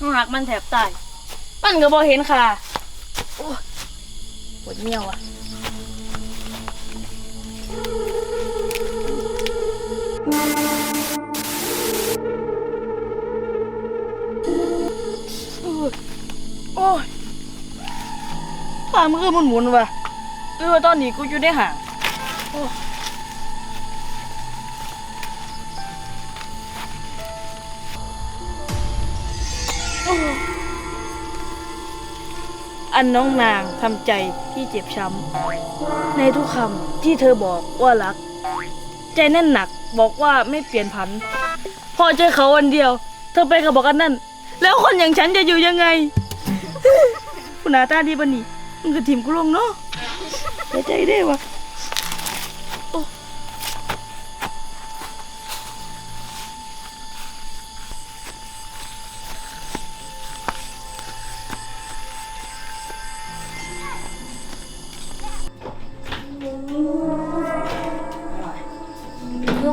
น้องหักมันแถบตาย มันก็บ่เห็นค่ะโอ้ปวดเมียวอะ โอ้ยปามันคือมันหมุนว่ะเออตอนนี้กูอยู่ในห่างโอ้ อันน้องนางทำใจที่เจ็บช้ำในทุกคำที่เธอบอกว่ารัก ใจแน่นหนักบอกว่าไม่เปลี่ยนผัน พอเจอเขาวันเดียว เธอไปกับบอกกันนั่น แล้วคนอย่างฉันจะอยู่ยังไง คุณอาตาดีปะนี่มึงก็ถิ่มกูลงเนาะใจได้วะ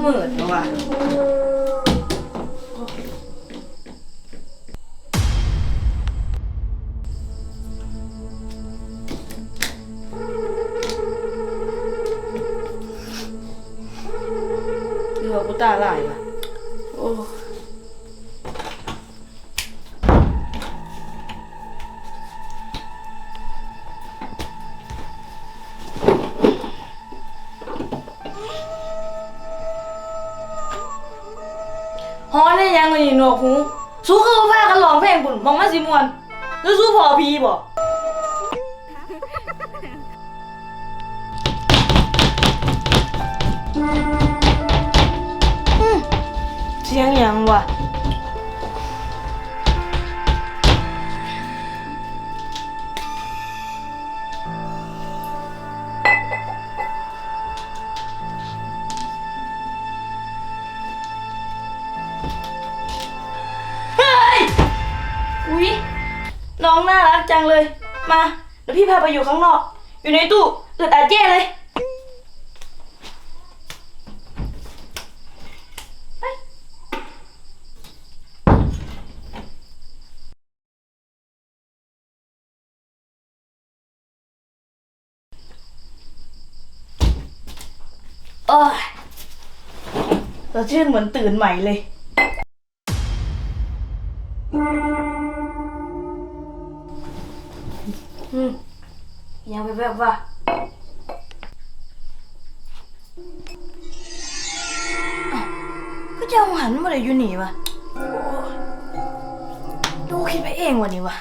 มืดแล้วว่ะคือว่ากูตาลายว่ะ ฮ้อนได้ยังไงหนวกหูสู้คือว่ากันร้องเพลงปุ่นมองมาสิมวนแล้วสู้พอพีบ่อืมเสียงยังวะ น้องน่ารักจังเลย มาเดี๋ยวพี่พาไปอยู่ข้างนอก อยู่ในตู้อึดอัดแย่เลยโอ้ยเราชื่นเหมือนตื่นใหม่เลย ยังไปแบบว่าก็จะเอาหันมาเลยอยู่นี่วะดูคิดไปเองวันนี้วะ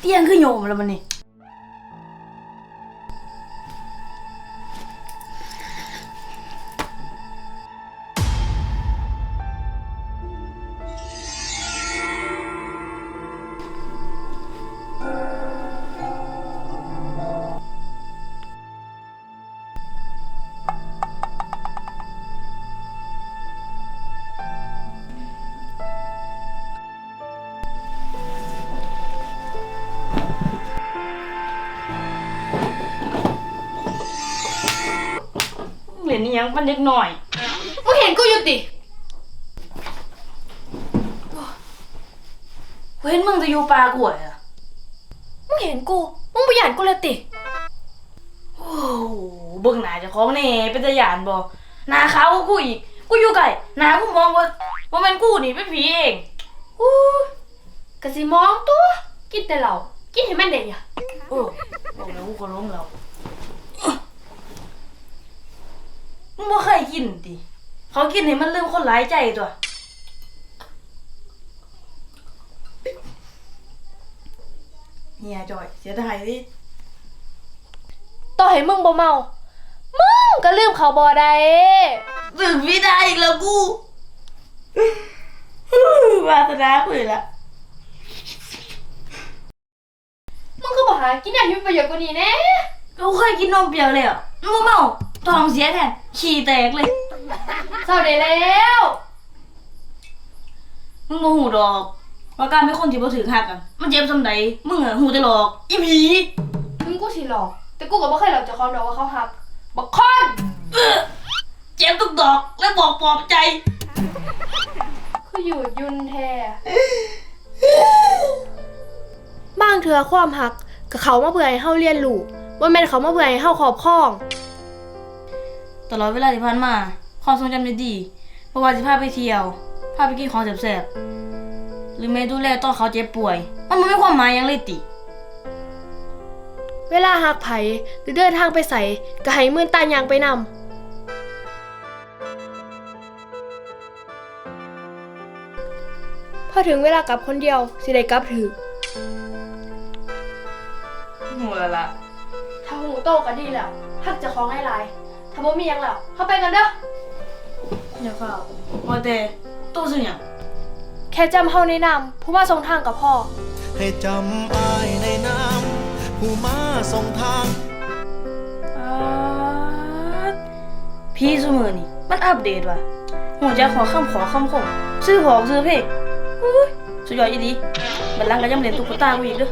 เตียงคือโยมแล้วมันนี่ เหรียญนี้ยังมันเล็กหน่อย มึงเห็นกูอยู่ติเห็นมึงจะอยู่ปลากล้วยอะมึงเห็นกู มึงประหยัดกูเลยติ โอ้โหเบิ่งหน้าเจะของแน่เป็นตะยานบ่หน้าขาวกว่ากูอีก กูอยู่ไกลหน้ากูมองว่าว่ามันกูนี่เป็นผีเองอู้กะสิมองตัว กินแต่เหล้ากินให้มันเด็กอะโอ้บอกแล้วกูก็ล้มแล้ว มึงบ่เคยกินติเขากินให้มันลืมคนหลายใจตัวเฮียจอยเสียดายดิต่อให้มึงบ่เมา มึงก็ลืมเขาบ่ได้สึกไม่ได้อีกแล้วกูวาสนาคุยละมึงก็บอกหากินอย่างที่มีประโยชน์กว่านี้แน่กูเคยกินนมเปรี้ยวแล้วมึงเมา ท้องเสียแทนฉี่แตกเลยเศร้าได้แล้วมึงโมหูดอกว่าการเป็นคนที่บ่ถือหักอะมันเจ็บสำใดมึงอะหูจะหลอก อีผีมึงกูสิหลอก แต่กูก็บ่เคยหลอกเจ้าของดอกว่าเขาหักบักคอนเจ็บทุกดอกและบอกปลอบใจ คืออยู่ยุนแท้บางเถื่อความหักกับเขามาเพื่อให้เฮาเรียนรู้ว่าแม่นเขามาเพื่อให้เฮาครอบครอง ตลอดเวลาที่ผ่านมา ความทรงจำดีๆเพราะว่าจะพาไปเที่ยว พาไปกินของแซ่บๆ หรือแม่ดูแลตอนเขาเจ็บป่วย มันไม่มีความหมายหยังเลยติ เวลาหักไผหรือเดินทางไปใส่ก็ให้มื่นตายางไปนำพอถึงเวลากลับคนเดียว สิได้กลับถือหัวละละถ้าหูโตก็ดีแล้วหักเจะคล้าของให้หลาย ถ้าบ่มีหยังแล้วเข้าไปกันเด้อ อย่าเฝ้าว่าแต่ตู้ซื้อหยังแค่จำเฮาในนามผู้มาทรงทางกับพ่อ ให้จำอายในน้ำผู้มาส่งทางอ่าพี่ซุมือนี่ มันอัปเดตว่ะหัวใจขอคำขอคำขอซื้อของซื้อเพลงอุ้ยสุดยอดอีดีบัดหลังก็ยังเล่นตุ๊กตากูอีกเด้อ